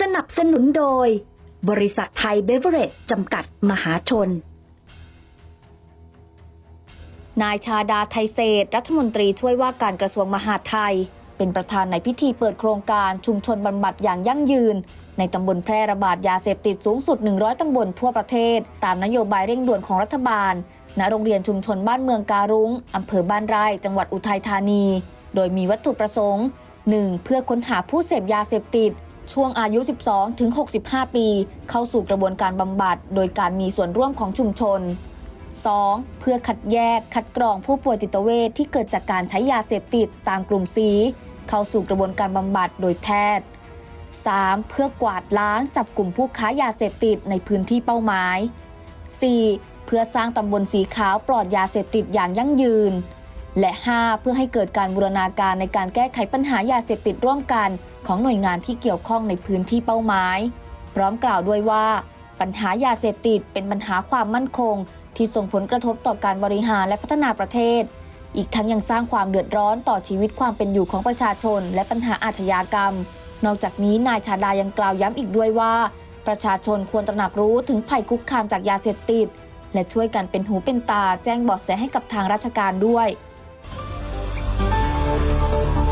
สนับสนุนโดย บริษัทไทยเบเวอเรจจำกัดมหาชน นายชาดาไทยเศษรัฐมนตรีช่วยว่าการกระทรวงมหาดไทย เป็นประธานในพิธีเปิดโครงการชุมชนบำบัดอย่างยั่งยืน ในตำบลแพร่ระบาดยาเสพติดสูงสุด 100 ตำบลทั่วประเทศ ตามนโยบายเร่งด่วนของรัฐบาล ณโรงเรียนชุมชนบ้านเมืองการุ้งอำเภอบ้านไร่ จังหวัดอุทัยธานี โดยมีวัตถุประสงค์ 1. เพื่อค้นหาผู้เสพยาเสพติด ช่วงอายุ 12 ถึง 65 ปี เข้าสู่กระบวนการบำบัด โดยการมีส่วนร่วมของชุมชน 2. เพื่อคัดแยกคัดกรองผู้ป่วยจิตเวชที่เกิดจากการใช้ยาเสพติดตามกลุ่มสีเข้าสู่กระบวนการบำบัดโดยแพทย์ 3. เพื่อกวาดล้างจับกลุ่มผู้ค้ายาเสพติดในพื้นที่เป้าหมาย 4. เพื่อสร้างตำบลสีขาวปลอดยาเสพติดอย่างยั่งยืน และ 5. เพื่อให้เกิดการบูรณาการในการแก้ไขปัญหายาเสพติดร่วมกัน ของหน่วยงานที่เกี่ยวข้องในพื้นที่เป้าหมาย พร้อมกล่าวด้วยว่า ปัญหายาเสพติดเป็นปัญหาความมั่นคง ที่ส่งผลกระทบต่อการบริหารและพัฒนาประเทศ อีกทั้งยังสร้างความเดือดร้อนต่อชีวิตความเป็นอยู่ของประชาชน และปัญหาอาชญากรรม นอกจากนี้นายชาดายังกล่าวย้ำอีกด้วยว่า ประชาชนควรตระหนักรู้ถึงภัยคุกคามจากยาเสพติด และช่วยกันเป็นหูเป็นตาแจ้งเบาะแสให้กับทางราชการด้วย Música